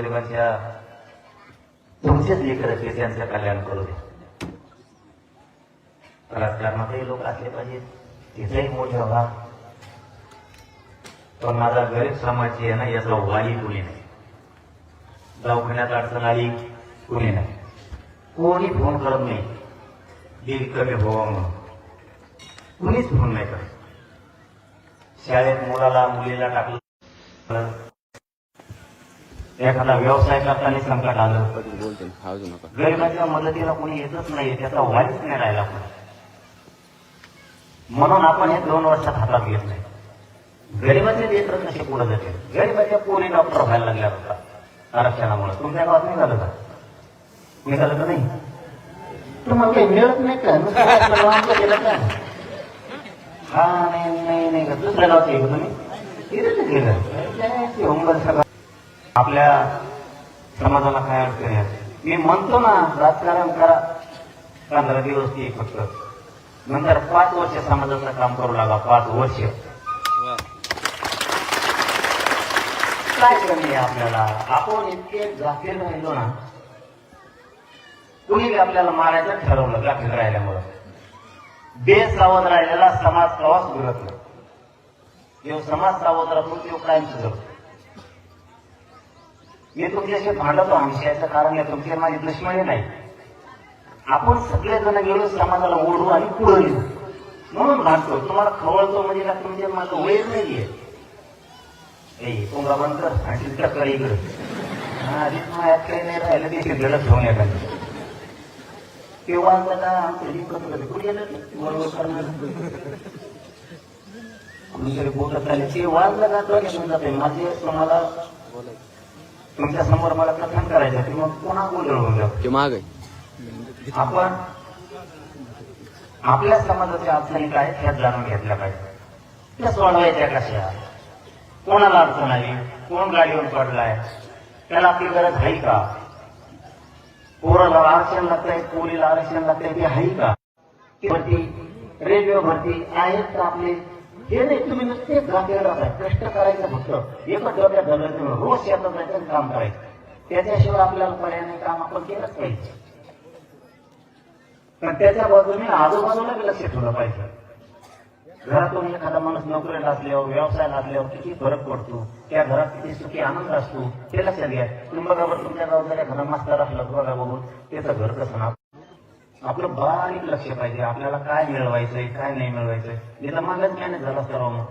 गोरगरिबांच्या तुमचेच लेकर असले त्यांचं कल्याण करू द्या. राजकारणातही लोक असले पाहिजेत. तिथेही मोठे व्हा पण माझा गरीब समाज आहे ना याचा वाली कुणी नाही. दवाखान्यात अडचण आली कुणी नाही. कोणी फोन करत नाही. बिल कमी व्हावं म्हणून. कुणीच फोन नाही करत. शाळेत मुलाला मुलीला टाकलं एखादा व्यवसाय करताना संकट आलं. बोलतो गरिबाच्या मदतीला कोणी येतच नाही त्याचा वाईच नाही राहिला पण म्हणून आपण हे दोन वर्षात हातात घेत नाही. गरिबाचे देत कसे पुढे जाते गरिबाच्या कोणी डॉक्टर व्हायला लागल्या होता आरक्षणामुळे. तुमच्या गावात नाही झालं का? मी झालं का नाही. तुम्हाला काही मिळत नाही का? केलं का? हा नाही नाही नाही. का दुसऱ्या गावात येऊ तुम्ही? तिथेच गेलं. होऊन सगळं आपल्या समाजाला काय अडचणी आहे? मी म्हणतो ना राजकारण करा. पंधरा दिवस ती फक्त. नंतर पाच वर्ष समाजाचं काम करू लागा पाच वर्ष. काय कमी आहे आपल्याला? आपण इतके जातीर राहिलो ना. कुणी आपल्याला मारायचं ठरवलं गाठी राहिल्यामुळं? बेसावध राहिलेला समाज प्रवास सुधरत नाही. समाज सावध राहतो तो कायम सुधरतो. मी तुमच्याशी भांडतो आमची कारण आहे तुमची माझी दुश्मनी नाही. आपण सगळेजण गेलो समाजाला ओढू आणि पुढे येऊ म्हणून भांडतो. तुम्हाला खवळतो म्हणजे ना तुमचे माझं वैर नाहीये? ए बंद कर आणि टक्कर इकडे. आधीच माझ्यात काही नाही राहिलं ते शिरलेलं घेऊन येतात तेव्हा आमचं कुठे बरोबर करणार कुणीतरी बोलत आले. ते वाजलं का तो घेऊन माझे तुम्हाला तुमच्यासमोर मला कथन करायचं की मग पुन्हा बोललो ते माग आहे. आपण आपल्या समाजाच्या अडचणी काय ह्यात जाणून घेतल्या पाहिजे. त्या सोडवायच्या कशा? कोणाला अडचण आली? कोण गाडीवर पडलाय? त्याला आपली गरज आहे का? पोराला आरक्षण लागतंय पोरीला आरक्षण लागतंय ते आहे का? ती भरती रेल्वे भरती आहेत आपले? हे नाही तुम्ही नुसते कष्ट करायचं फक्त एकच डोक्यात धरलं रोज शेतात जायचं काम करायचं त्याच्याशिवाय आपल्याला पर्याय नाही काम आपण केलंच पाहिजे पण त्याच्या बाजूने आजूबाजूला बी लक्ष ठेवलं पाहिजे घरातून एखादा माणूस नोकरीला असल्यावर व्यवसायाला असल्यावर किती फरक पडतो त्या घरात किती सुखी आनंद असतो ते लक्षात घ्या तुम्ही बघा बरं तुमच्या गावात जर एखादा मास्तर असला तर बघा बघून त्याचं घर कसं आपलं बारीक लक्ष पाहिजे. आपल्याला काय मिळवायचंय काय नाही मिळवायचंय. त्याचा मागच मॅनेज झाला असतं हो मग.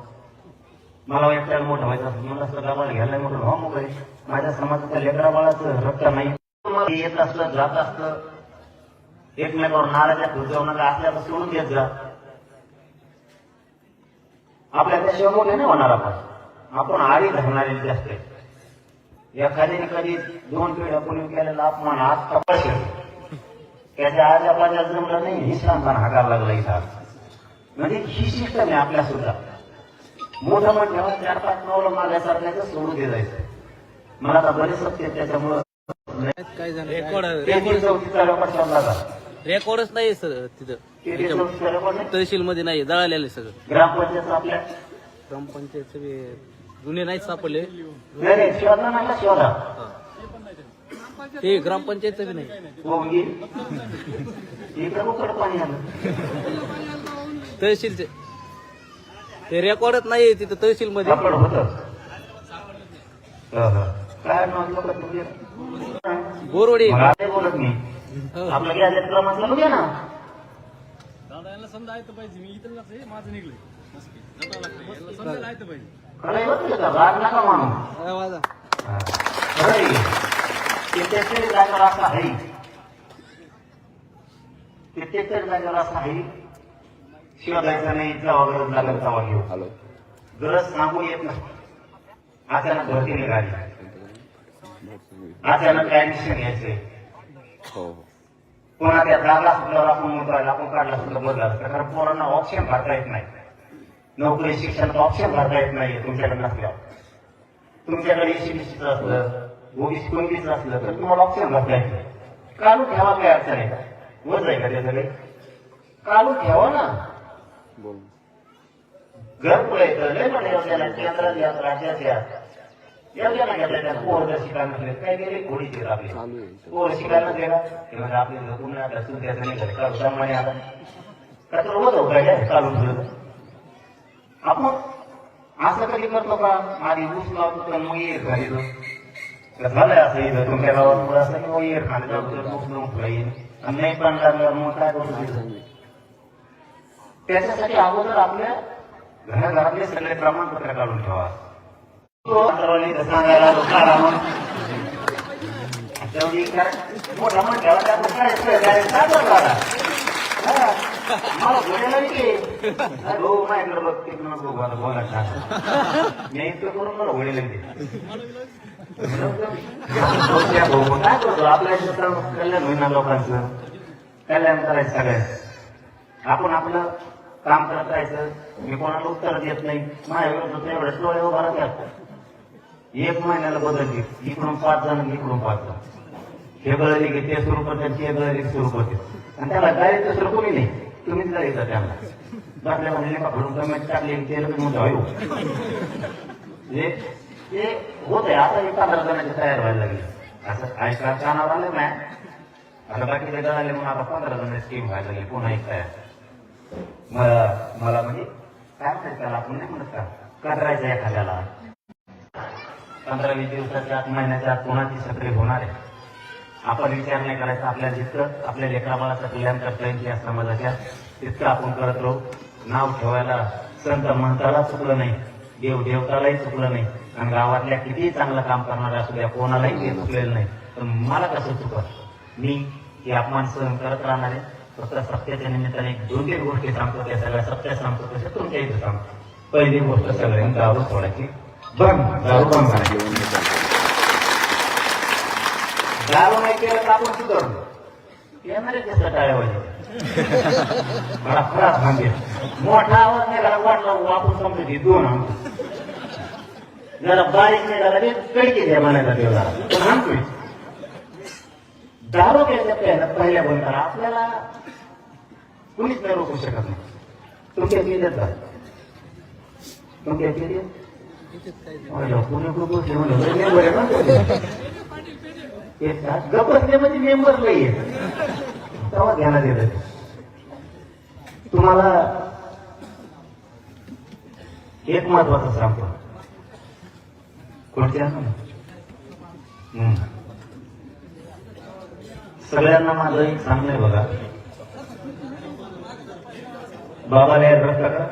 मला एकट्याला मोठं व्हायचं असं मला असं गावाला घ्यायला मोठं व्हा हो, मग माझ्या समाजाच्या लेकरा बाळाचं रक्त नाही. येत असलं जात असलं. एकमेकावर नाराच्या खुर्च्यावर नका. असल्याचं सोडून घेत जा. आपल्या त्याशिवाय मोठे नाही होणार आपण आपण आळी धरणारे जास्त एखाद्याने कधी दोन पिढ्या पूर्वी केलेला अपमान आज कपाशी त्याच्या आज आपल्या जमलं नाही ही सांगताना हाकार लागला इथं आज. म्हणजे ही सिस्टम आहे आपल्या सुद्धा. मोठं ठेवा चार पाच नवलं मागायसारख्याचं सोडून दे जायचं. मला तर बरेच सत्य त्याच्यामुळं काय झालं? रेकॉर्ड रेकॉर्ड रेकॉर्डच नाही सर तिथं. तहसील मध्ये नाही. जळालेलं आहे सगळं. ग्रामपंचायत आपल्या. ग्रामपंचायतचे बी जुने सापडले. नाही नाही, शोधला नाही शोधा ते ग्रामपंचायतचं बी नाही. तहसीलचे. ते रेकॉर्डच नाही तिथं तहसील मध्ये बोरवडी. बोलत मी. हो. आपलं गॅजेट क्रमांक बघूया ना. खरंय बघ का? राग नका मानू हा, वाजा. हा. खरंय. कित्येक जागेवर असा आहे. कित्येक जागेवर असा आहे. शिवायचा नाही जावा गरज लागत जावा घेऊ. हॅलो. गरज सांगू येत नाही. अचानक भरती निघाली. अचानक ऍडमिशन घ्यायचे पुन्हा त्या जागा सुटल्यावर आपण मोकळायला आपण काढला सुद्धा बदला असतं कारण पोरांना ऑप्शन भरता येत नाही. नोकरी शिक्षणाचं ऑप्शन भरता येत नाही तुमच्याकडे नसल्यावर. तुमच्याकडे एसीबीसीचं असलं ओबीसी कोणतीच असलं तर तुम्हाला ऑप्शन नाही काढून ठेवा काय अडचण आहे का? आहे का त्याच्याकडे काढून ठेवा ना. बोल. घर पुढे येतं लय आहेत, केंद्रात या राज्यात या पोर शिकायला नसले काय गेले आपले पोर शिकायला ते म्हणजे आपले झोपून नाही आता सुद्धा नाही घरी काढू दमाने आता. का तर रोज होता काय? चालून ठेवलं. आपण असं कधी करतो का? आधी ऊस लावतो तर मग येईल घरी झालंय असं इथं तुमच्या गावात पुढं असं की मग येईल खाली जाऊ तर ऊस लावून तुला येईल आणि नाही पण लागल्यावर मग काय करू तिथं? त्याच्यासाठी अगोदर आपल्या घराघरातले सगळे प्रमाणपत्र काढून ठेवा सांगायला मग. मोठा म्हण ठेवा. हा. मला बोलायला की. भाऊ, माझ्याकडे बघ, तिकडं नको बघू, आता बोलायला. मी इतकं करून मला बोलायला. भाऊ, मग काय करतो आपल्या इथं कल्याण होईना लोकांचं कल्याण करायचं सगळ्या आपण आपलं काम करत राहायचं मी कोणाला उत्तर देत नाही. माझ्या विरोधात एवढे डोळे उभा राहतात एक महिन्याला बदलली इकडून पाच जण इकडून पाच जण हे गळली की ते स्वरूप त्यांची हे गळली स्वरूप होते आणि त्याला गाडी दुसरं कोणी नाही. तुम्हीच गाडीचा त्याला. बसल्या म्हणजे का भरून कमी टाकले ते लगेच म्हणतो अयो ते होत आहे आता हे पंधरा जणांची तयार व्हायला लागली असं ऐका कानावर आलं नाही आता बाकीचे गळाले म्हणून आता पंधरा जण स्कीम व्हायला लागली पुन्हा एक तयार मला मला म्हणजे काय म्हणतात त्याला आपण नाही म्हणत का करायचं एखाद्याला पंधरा वीस दिवसाच्या आत महिन्याच्या आत पुन्हा ती सक्रिय होणार आहे आपण विचार नाही करायचा आपल्या जितकं आपल्या लेकराबाळाचं कल्याण करता येईल या समाजाच्या तितकं आपण करत राहू नाव ठेवायला संत महंताला चुकलं नाही देव देवतालाही चुकलं नाही। आणि गावातल्या कितीही चांगलं काम करणाऱ्या असू द्या कोणालाही ते चुकलेलं नाही. तर मला कसं चुकत मी हे अपमान सहन करत राहणार आहे. फक्त सत्याच्या निमित्ताने एक दोन तीन गोष्टी सांगतो त्या सगळ्या सत्य सांगतो तसे तुमच्या इथे सांगतो. पहिली गोष्ट सगळ्यांनी दारू सोडायची. बंद दारू बंद करायची दारू नाही केलं तर आपण सुधारलो येणारे ते सटाळे पाहिजे मला खराब सांगेल मोठा आवाज नाही झाला वाटला आपण समजत दोन आणतो जरा बारीक नाही झाला ते कडकी द्या म्हणायचा देव जरा पण आणतोय दारू घ्यायच्या पहिल्या पहिल्या करा आपल्याला कुणीच नाही रोखू शकत नाही. तुमच्या केल्यात का तुमच्या पुणे खूप मेंबर आहे ना गपसले म्हणजे मेंबर नाही तेव्हा येत तुम्हाला एक महत्वाचं सांगतो. कोणत्या सगळ्यांना माझं एक सांगणं आहे बघा. बाबाला याद रस्ता का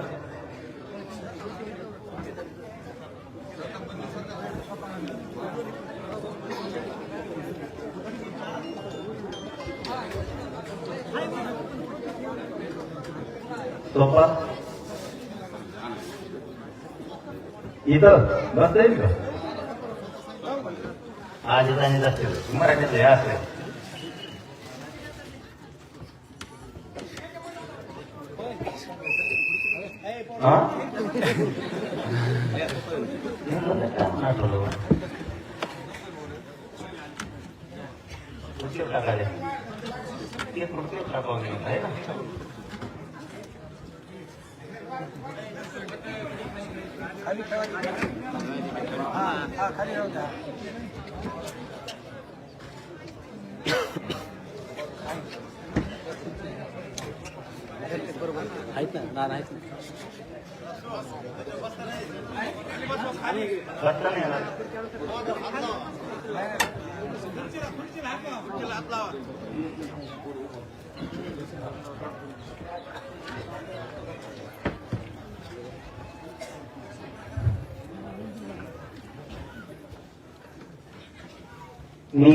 सोपा? इथं बसता येईल का आज आणि जास्त मराठीत खाली असं हा? खुर्चीवर टाकायला. ते खुर्चीवर टाकावं लागेल, आहे ना आहेत ना ना आहेत. ना बसता नाही येणार. मी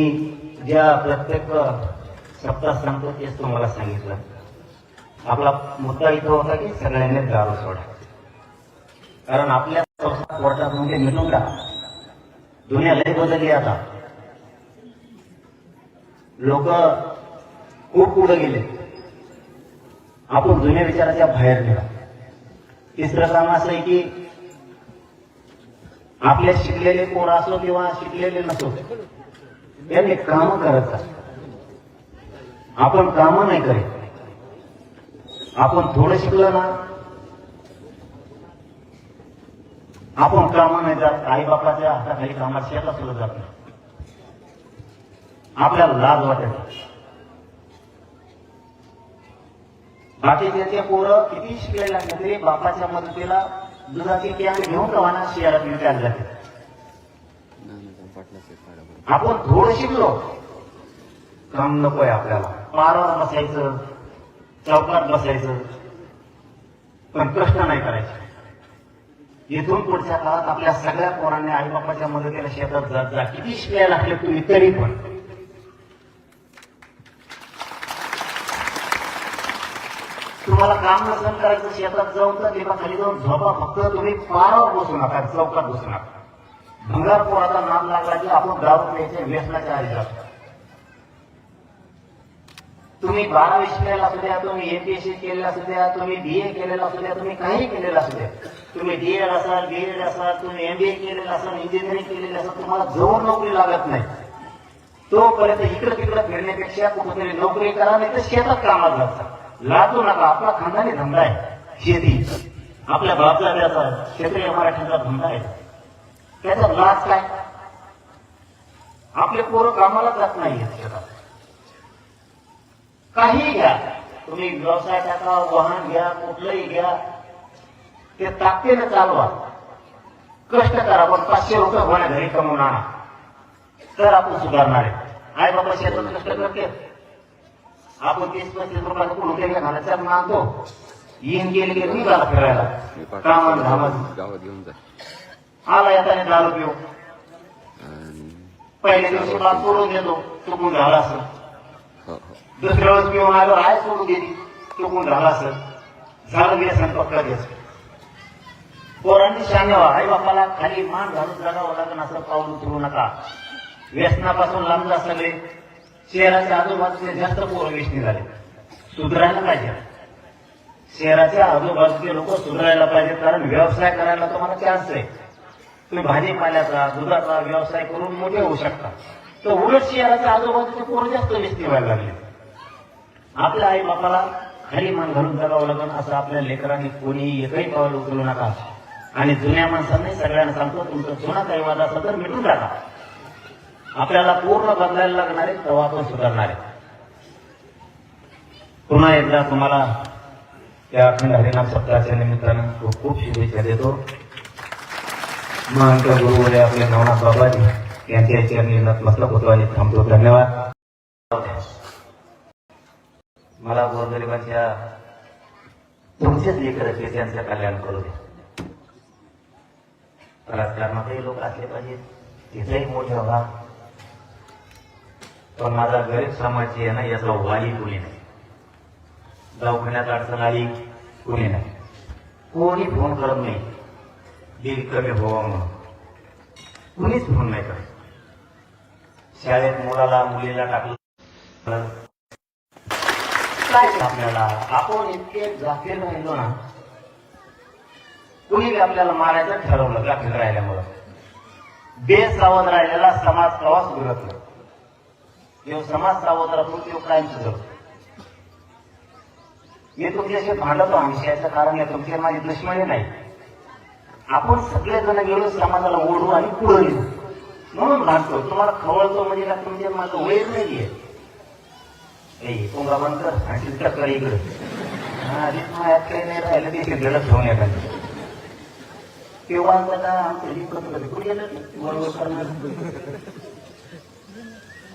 ज्या प्रत्येक सप्ताह सांगतो तेच तुम्हाला सांगितलं. आपला मुद्दा इथं होता की सगळ्यांनी दारू सोडा. कारण आपल्या संसार पोटात म्हणजे मिटून टाका दुनिया लय बदलली आता. लोक खूप पुढे गेले. आपण जुन्या विचाराच्या बाहेर गेला. तिसरं काम असं आहे की आपल्या शिकलेले पोरं असो किंवा शिकलेले नसो त्यांनी काम करत असतात आपण काम नाही करीत. आपण थोडं शिकलं ना. आपण कामा नाही जात. आई बापाच्या हाताखाली कामात शेतात सुद्धा जात नाही. आपल्याला लाज वाटत. बाकीचे पोरं किती शिकायला लागले तरी बापाच्या मदतीला दुधाची कॅन घेऊन रवाना शहरात जाते नानाचा पाटलाचे काढा बरं. आपण थोडं शिकलो काम नकोय आपल्याला. पारावर बसायचं चौकात बसायचं पण कष्ट नाही करायचे. इथून पुढच्या काळात आपल्या सगळ्या पोरांनी आई बापाच्या मदतीला शेतात जात जा. किती शिकायला लागले तुम्ही तरी पण. तुम्हाला काम नसेल करायचं शेतात जाऊन तर खाली जाऊन झोपा. फक्त तुम्ही पारावर बसू नका चौकात बसू नका. भंगार नाम लागला की आपण दारू प्यायचे व्यसनाच्या आधी तुम्ही बारावी शिकलेला असू द्या तुम्ही एमपीएससी केलेला असू द्या तुम्ही बीए केलेला असू द्या तुम्ही काही केलेलं असू द्या. तुम्ही डीएड असाल बीएड असाल तुम्ही एमबीए केलेलं असाल इंजिनिअरिंग केलेलं असाल तुम्हाला जवळ नोकरी लागत नाही. तोपर्यंत इकडे तिकडे फिरण्यापेक्षा कुठेतरी नोकरी करा नाही तर शेतात कामात लागतात लाजू नका आपला खानदानी धंदा आहे शेती. आपल्या बापचा क्षेत्रीय मराठीचा धंदा आहे. त्याचा लाज काय आपले पोरं कामाला जात नाही काही घ्या. तुम्ही व्यवसाय टाका वाहन घ्या कुठलंही घ्या. ते ताकदीने चालवा. कष्ट करा पण पाचशे रुपये होण्या घरी कमवून आणा. तर आपण सुधारणार आहे. आई बाबा शेतात कष्ट करते. आपण तीस पस्तीस रुपयाचं कुठून तरी घालायचा मानतो येईन गेले गेले फिरायला. मी कामात पाटला धामात गावात घेऊन जा. आला येताना दारू पिऊ पहिल्या दिवशी बात सोडून देतो चुकून झाला असं. हो हो. दुसऱ्या वेळेस पिऊन आलो आय सोडून गेली चुकून झाला असं. झालं व्यसन पक्का द्यायचं पोरांनी व्हा आई बापाला खाली मान घालून जगावं लागेल असं पाऊल उचलू नका. व्यसनापासून लांब सगळे. शहराच्या आजूबाजूचे जास्त पोरं व्यसनी झाले सुधारायला पाहिजे. शहराच्या आजूबाजूचे लोक सुधारायला पाहिजेत कारण व्यवसाय करायला तुम्हाला चान्स आहे. तुम्ही भाजीपाल्याचा दुधाचा व्यवसाय करून मोठे होऊ शकता. तर उलट शहराच्या आजूबाजूचे पोरं जास्त व्यस्ती व्हायला लागले. आपल्या आई बापाला खाली मान घालून जगावं लागेल असं आपल्या लेकरांनी कोणी एकही पाऊल उचलू नका. आणि जुन्या माणसांनी सगळ्यांना सांगतो तुमचा जुना काही वाद असेल तर मिटून टाका आपल्याला पूर्ण बदलायला लागणार आहे तेव्हा आपण सुधारणार. आहे पुन्हा एकदा तुम्हाला त्या अखंड हरिनाम सप्ताहाच्या निमित्तानं खूप खूप शुभेच्छा देतो. महंत गुरुवरे आपले नवनाथ बाबाजी यांच्या चरणी नतमस्तक होतो आणि थांबतो. धन्यवाद. मला गोरगरिबांच्या तुमचेच लेकर असले त्यांचं कल्याण करू दे राजकारणातही लोक असले पाहिजेत. तिथेही मोठे व्हा. पण माझा गरीब समाजची आहे ना याचा वाली कुणी नाही. दवाखान्यात अडचण आली कुणी नाही. कोणी फोन करत नाही. बिल कमी व्हावं म्हणून कुणीच फोन नाही करत. शाळेत मुलाला मुलीला टाकलं काय आपल्याला आपण इतके जातीर राहिलो ना कुणी आपल्याला मारायचं ठरवलं गाफील राहिल्यामुळं? बेसावध राहिलेला समाज कवा सुधरत नाही. समाज सावध राहतो तो कायम सुधरतो मी तुमच्याशी भांडतो आमशी याचं कारण आहे तुमची माझी दुश्मनी नाही. आपण सगळेजण गेलो समाजाला ओढू आणि पुढे येऊ म्हणून भांडतो तुम्हाला खवळतो म्हणजे ना तुमचे माझं वैर नाहीये. ए पोंगा बंद कर आणि टक्कर इकडे आधीच माझ्यात काही नाही राहिलं ते शिरलेलं ठेवून येतात तेव्हा का आमचं जिंकत कधी कुठे गेलं? बरोबर करणार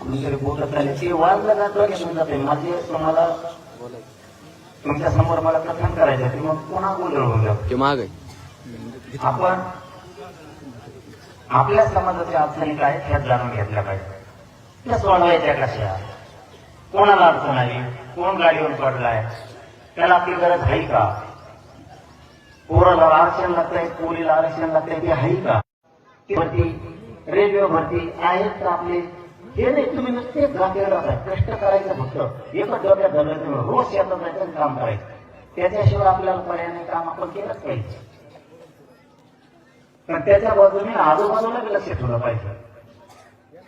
आमच्याकडे बोलत आले ते वाजलं जातो घेऊन जाते माझे तुम्हाला तुमच्यासमोर मला कथन करायचं मग पुन्हा बोललो ते माग आहे. आपण आपल्या समाजाच्या अडचणी काय ह्यात जाणून घेतल्या पाहिजे. त्या सोडवायच्या कशा? कोणाला अडचण आली? कोण गाडीवर पडलाय? त्याला आपली गरज आहे का? पोराला आरक्षण लागतंय पोलीला आरक्षण लागतंय ते आहे का? ती भरती रेल्वे भरती आहेत का आपले? हे नाही तुम्ही नुसते कष्ट करायचं फक्त. एकच डोक्यात धरलं तुम्ही रोज शेतात जायचं काम करायचं. त्याच्याशिवाय आपल्याला पर्याय नाही काम आपण केलंच पाहिजे. पण त्याच्या बाजूने आजूबाजूला बी लक्ष ठेवलं पाहिजे.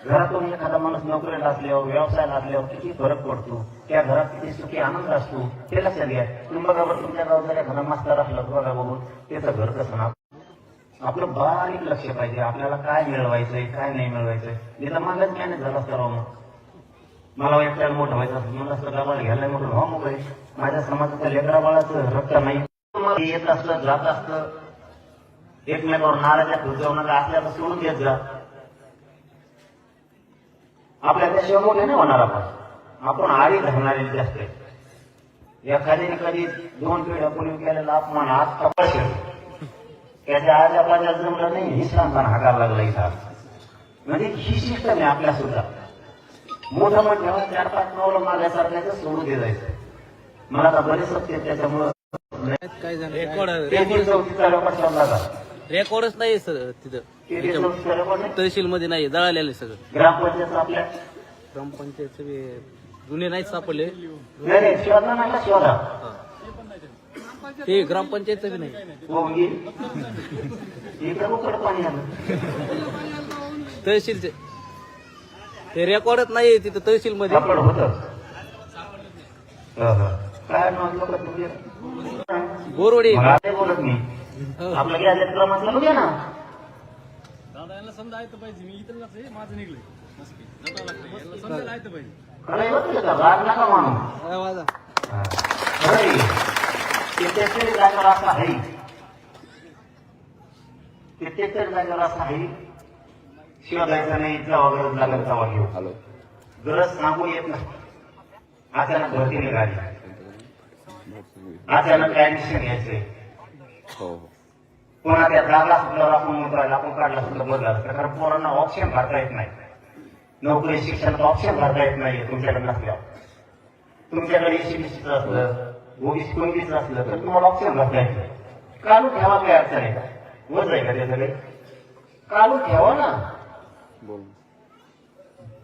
घरातून एखादा माणूस नोकरीला असल्यावर व्यवसायाला असल्यावर किती फरक पडतो. त्या घरात किती सुखी आनंद असतो. ते लक्षात घ्या तुम्ही बघा बरं तुमच्या गावात घरा मास्तर असला बघा बघून त्याचं घर कसं ना आपलं बारीक लक्ष पाहिजे. आपल्याला काय मिळवायचंय काय नाही मिळवायचंय. तिथं मागच मॅनेज झाला असतं मग. मला एकट्याला मोठं व्हायचं मला असं असतं गावाला घ्यायला मोठं व्हा मोकळे माझ्या समाजाच्या लेकरा बाळाचं रक्त नाही. येत असलं जात असतं. एकमेकावर नाराच्या जाऊ नका असल्याचं सोडून देत जा. आपल्या त्याशिवाय मोठे नाही होणार आपण. आपण आडी धरणारे जास्त. एखाद्याने कधी दोन पिढ्या पूर्वी केलेला अपमान आज कपाशी त्याच्या आज आपल्या जमलं नाही ही सांगताना हाकायला लागला इथं म्हणजे ही सिस्टम आहे आपल्या सुद्धा मोठं मोठं ठेवा चार पाच नवलं मागायसारख्याचं सोडू दे जायचं. मला तर बरेच सत्य त्याच्यामुळं काय झालं? रेकॉर्ड रेकॉर्ड शोधला का रेकॉर्डच नाही सर तिथं. नाही तहसील मध्ये नाही जळालेलं सगळं. ग्रामपंचायत आपल्या? बी जुने नाहीत सापडले. नाही नाही, शोधला नाही शोधा ते बी नाही. हो म्हणजे इकडे उकड पाणी आलं मी आपलं गॅजेट क्रमांक बघूया ना. खरंय बरं तुझं का? राग नका मानू. हा, वाजा. हा. खरंय. कित्येक जागेवर असं आहे. कित्येक जागेवर असं आहे. शोधायचा नाही जावा गरज लागेल जावा घेऊ हॅलो. गरज सांगू येत नाही. अचानक भरती निघाली. अचानक डिसिजन घ्यायचंय? हो हो. पुन्हा त्या लागला सुटल्यावर आपण मोकळायला आपण काढला सुद्धा असतं कारण पोरांना ऑप्शन भरता येत नाही. नोकरी शिक्षणात ऑप्शन भरता येत नाही तुमच्याकडे नसल्यावर. तुमच्याकडे एसीबीसीचं असलं ओबीसी कोणतीच असलं तर तुम्हाला ऑप्शन भरता येत नाही. काढून ठेवा काय अडचण आहे का वज आहे का ते सगळे काढून ठेवा ना.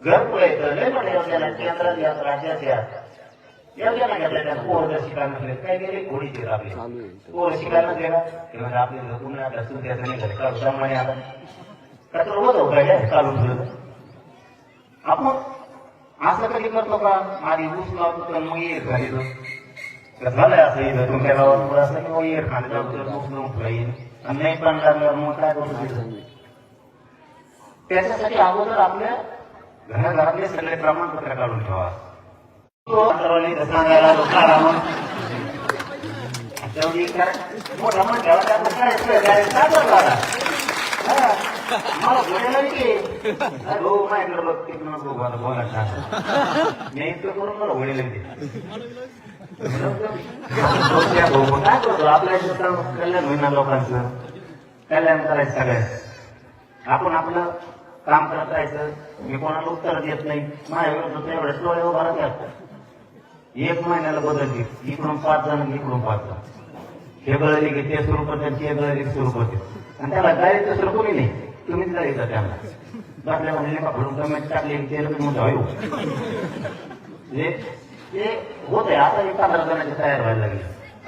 घर पुढे येतं लय आपल्याला केंद्रात या राज्यात या एवढ्या त्या पोर जर शिकायला नसले काय गेले घोडी देत आपले पोर शिकायला गेला ते म्हणजे आपले पुणे आता नाही आता तर रोज होता काढून आपण असं कधी करतो का आधी ऊस लावतो मग येर घाली झालंय असं इथं तुमच्या गावात असं की मग येर खाली जाऊ तर ऊस लावून येईल आणि नाही पण लागल्यावर मग काय करू त्याच्यासाठी अगोदर आपल्या घराघरातले सगळे प्रमाणपत्र काढून ठेवा. मोठा मन ठेवा काय करतो मला की माझ्याकडे बघ बघू, आता बोला मी इतकं करून मला काय करतो आपल्या इथं कल्याण होईना लोकांचं कल्याण करायचं सगळ्या आपण आपलं काम करत राहायचं मी कोणाला उत्तर देत नाही माझ्या विरोधात एवढे डोळे उभारत एक महिन्याला बदलते इकडून पाच जण इकडून पाच जण. हे गळले की ते सुरू करतात ते गळले की सुरू करतात. आणि त्याला गाडीचं स्वरूप कोणी नाही. तुम्हीच गाडीचा त्यांना बाटल्या म्हणले का फडून कमी टाकले ते लगेच ते होत आहे आता एक पंधरा जणांचे तयार व्हायला लागली.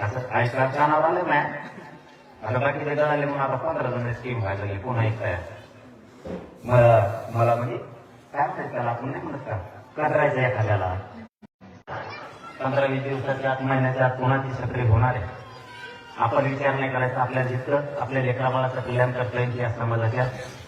असं ऐका कानावर आलं नाही आता बाकीचे गळाले म्हणून आता पंधरा जणांची टीम व्हायला लागली. पुन्हा एक तयार. मला मला म्हणजे काय म्हणतात त्याला? आपण नाही म्हणत का? करायचं एखाद्याला. पंधरा वीस दिवसाच्या आत महिन्याच्या आत पुन्हा ती सक्रिय होणार आहे? आपण विचार नाही करायचा. आपल्या जितकं आपल्या लेकराबाळाचं कल्याण करता येईल या समाजाच्या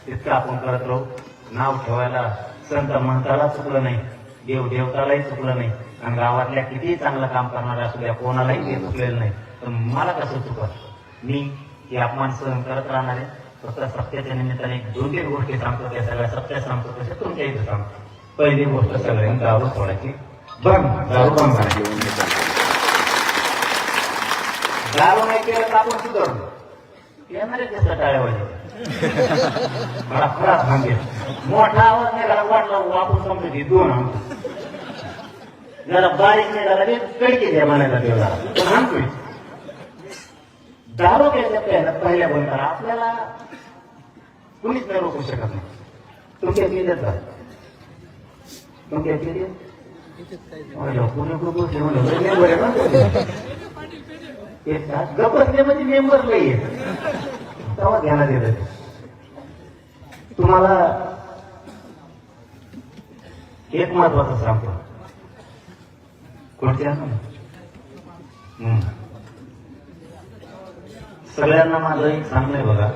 तितकं आपण करत राहू नाव ठेवायला संत महंताला चुकलं नाही देव देवतालाही चुकलं नाही आणि गावातल्या कितीही चांगलं काम करणाऱ्या असू द्या कोणालाही ते चुकलेलं नाही. तर मला कसं चुकत मी हे अपमान सहन करत राहणार आहे. फक्त सत्याच्या निमित्ताने एक दोन गोष्टी सांगतो त्या सगळ्या सत्य सांगतो तसे तुमच्या इथे सांगतो. पहिली गोष्ट सगळ्यांनी गावं सोडायची. बंद दारू बंद चालतं. दारू नाही केलं तर आपण सुधारलो येणारे जास्त टाळ्या वाजवल्या मला खराब सांगेल मोठा आवाज नाही झाला वाटला आपण समजत हे दोन जरा बारीक नाही झाला ते कडकी द्या म्हणायला देव जरा तो सांगतोय दारू घ्यायच्या पहिल्या पहिल्या बंद करा आपल्याला कुणीच नाही रोखू शकत नाही तुमच्या किती का तुमच्या किती गपसले म्हणजे मेंबर नाही तेव्हा ध्यानात येत तुम्हाला एक महत्त्वाचा सांगतो कोणत्या? हम्म. सगळ्यांना माझं एक सांगणं आहे बघा.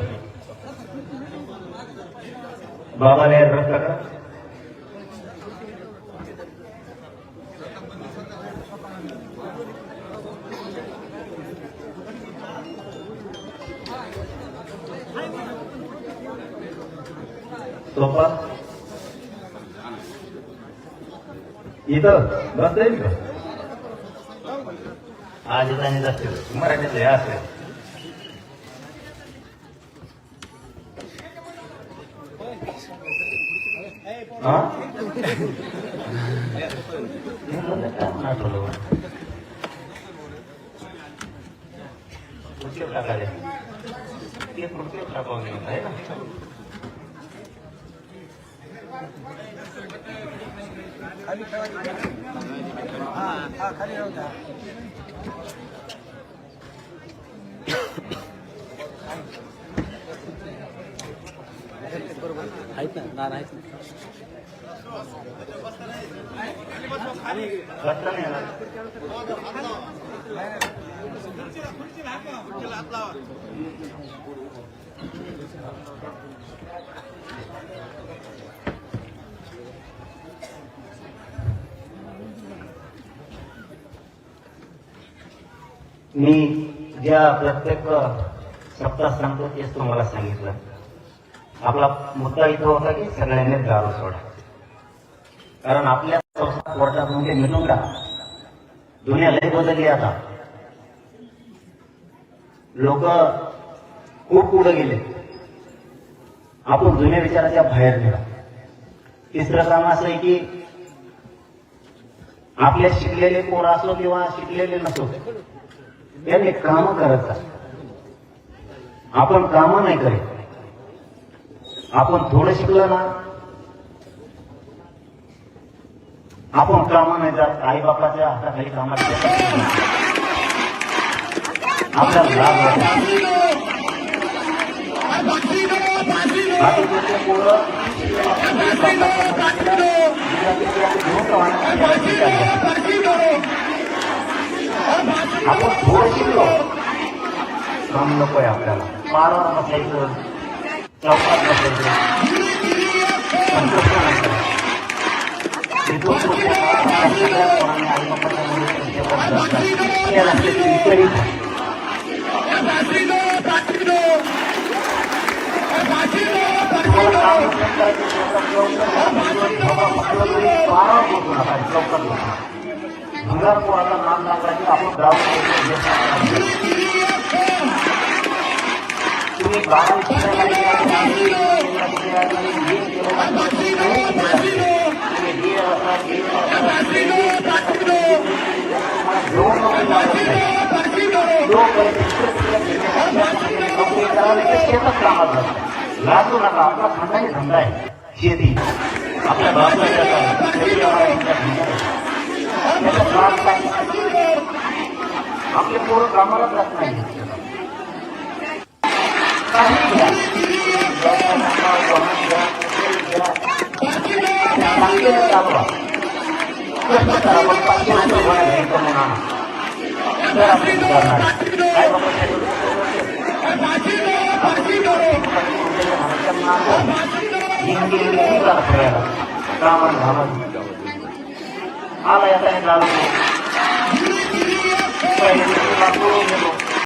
बाबाला ऍड्रेस का? सोपा इथं बसता येईल का आज आणि जास्त मराठीतले असेल हा टाकाले ते पुढचे टाकावं आहे ना आहेत ना नाना आहेत ना बसता नाही येणार. मी ज्या प्रत्येक सप्ताह सांगतो तेच तुम्हाला सांगितलं. आपला मुद्दा इथं होता की सगळ्यांनी दारू सोडा. कारण आपल्या संस्था कोर्टात म्हणजे मिटून टाका दुनिया लय बदलली आता. लोक खूप पुढे गेले. आपण जुन्या विचाराच्या बाहेर गेलो तिसरं काम असं आहे की आपल्या शिकलेले पोरं असो किंवा शिकलेले नसो त्यांनी काम करत आपण काम नाही करीत. आपण थोडं शिकलं ना आपण कामा नाही जात आई बापाच्या हाताखाली कामात आपल्याला लाभ होतो. बाकीचे पोरं आपण थोडं शिकलो काम नकोय आपल्याला पारावर बसायचं चौकात बसायचं संतोष नाही करायचा. इथून का मतलब आपका धंधा ही। धंधा है अपने बाप आपके पूर्ण ग्रामाला रखना है। कष्ट करा, पण पाचशे